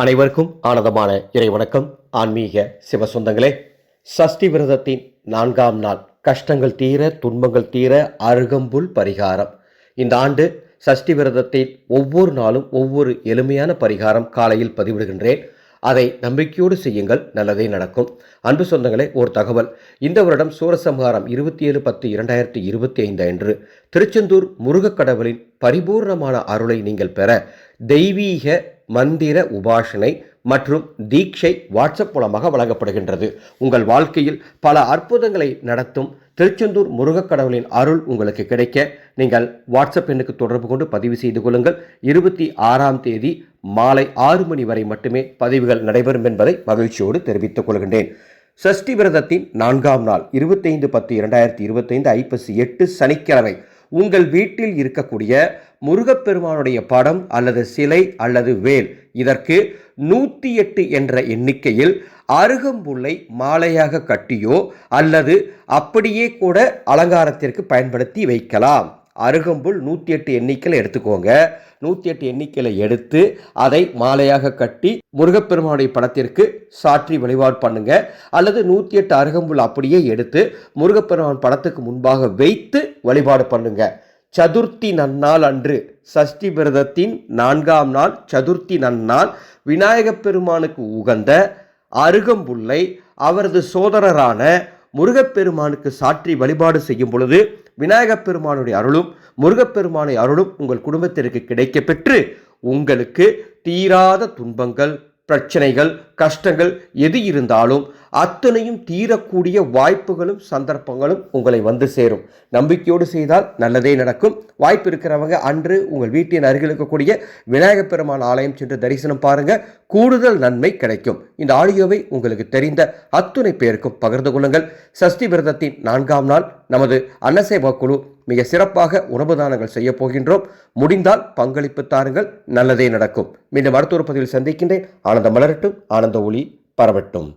அனைவருக்கும் ஆனந்தமான இறைவணக்கம் ஆன்மீக சிவ சொந்தங்களே சஷ்டி விரதத்தின் நான்காம் நாள் கஷ்டங்கள் தீர துன்பங்கள் தீர அருகம்புல் பரிகாரம். இந்த ஆண்டு சஷ்டி விரதத்தில் ஒவ்வொரு நாளும் ஒவ்வொரு எளிமையான பரிகாரம் காலையில் பதிவிடுகின்றேன். அதை நம்பிக்கையோடு செய்யுங்கள் நல்லதே நடக்கும். அன்பு சொந்தங்களே ஒரு தகவல். இந்த வருடம் சூரசம்ஹாரம் இருபத்தி ஏழு பத்து இரண்டாயிரத்தி இருபத்தி ஐந்து அன்று திருச்செந்தூர் முருகக் கடவுளின் பரிபூர்ணமான அருளை நீங்கள் பெற தெய்வீக மந்திர உபாசனை மற்றும் தீட்சை வாட்ஸ்அப் மூலமாக வழங்கப்படுகின்றது. உங்கள் வாழ்க்கையில் பல அற்புதங்களை நடத்தும் திருச்செந்தூர் முருகக் கடவுளின் அருள் உங்களுக்கு கிடைக்க நீங்கள் வாட்ஸ்அப் எண்ணுக்கு தொடர்பு கொண்டு பதிவு செய்து கொள்ளுங்கள். இருபத்தி ஆறாம் தேதி மாலை ஆறு மணி வரை மட்டுமே பதிவுகள் நடைபெறும் என்பதை மகிழ்ச்சியோடு தெரிவித்துக் கொள்கின்றேன். சஷ்டி விரதத்தின் நான்காம் நாள் இருபத்தைந்து பத்து இரண்டாயிரத்தி இருபத்தைந்து ஐப்பசி எட்டு சனிக்கிழமை உங்கள் வீட்டில் இருக்கக்கூடிய முருகப்பெருமானுடைய படம் அல்லது சிலை அல்லது வேல். இதற்கு நூற்றி எட்டு என்ற எண்ணிக்கையில் அருகம்புல்லை மாலையாக கட்டியோ அல்லது அப்படியே கூட அலங்காரத்திற்கு பயன்படுத்தி வைக்கலாம். அருகம்புல் நூற்றி எட்டு எண்ணிக்கையில் எடுத்துக்கோங்க. நூற்றி எட்டு எண்ணிக்கையில் எடுத்து அதை மாலையாக கட்டி முருகப்பெருமானுடைய படத்திற்கு சாற்றி வழிபாடு பண்ணுங்க. அல்லது நூற்றி எட்டு அருகம்புல் அப்படியே எடுத்து முருகப்பெருமான் படத்துக்கு முன்பாக வைத்து வழிபாடு பண்ணுங்க. சதுர்த்தி நன்னாள் அன்று சஷ்டி விரதத்தின் நான்காம் நாள் சதுர்த்தி நன்னாள் விநாயகப் பெருமானுக்கு உகந்த அருகம்புல்லை அவரது சோதரரான முருகப்பெருமானுக்கு சாற்றி வழிபாடு செய்யும் பொழுது விநாயகப் பெருமானுடைய அருளும் முருகப்பெருமானை அருளும் உங்கள் குடும்பத்திற்கு கிடைக்கப் பெற்று உங்களுக்கு தீராத துன்பங்கள் பிரச்சனைகள் கஷ்டங்கள் எது இருந்தாலும் அத்தனையும் தீரக்கூடிய வாய்ப்புகளும் சந்தர்ப்பங்களும் உங்களை வந்து சேரும். நம்பிக்கையோடு செய்தால் நல்லதே நடக்கும். வாய்ப்பு இருக்கிறவங்க அன்று உங்கள் வீட்டின் அருகில் இருக்கக்கூடிய விநாயகப் பெருமான் ஆலயம் சென்று தரிசனம் பாருங்க. கூடுதல் நன்மை கிடைக்கும். இந்த ஆடியோவை உங்களுக்கு தெரிந்த அத்துணை பேருக்கும் பகிர்ந்து கொள்ளுங்கள். சஷ்டி விரதத்தின் நான்காம் நாள் நமது அன்னசேவா குழு மிக சிறப்பாக உணவு தானங்கள் செய்ய போகின்றோம். முடிந்தால் பங்களிப்பு தாருங்கள். நல்லதே நடக்கும். மீண்டும் மருத்துவ பதிவில் சந்திக்கின்றேன். ஆனந்தம் மலரட்டும். ஆனந்த ஒளி பரவட்டும்.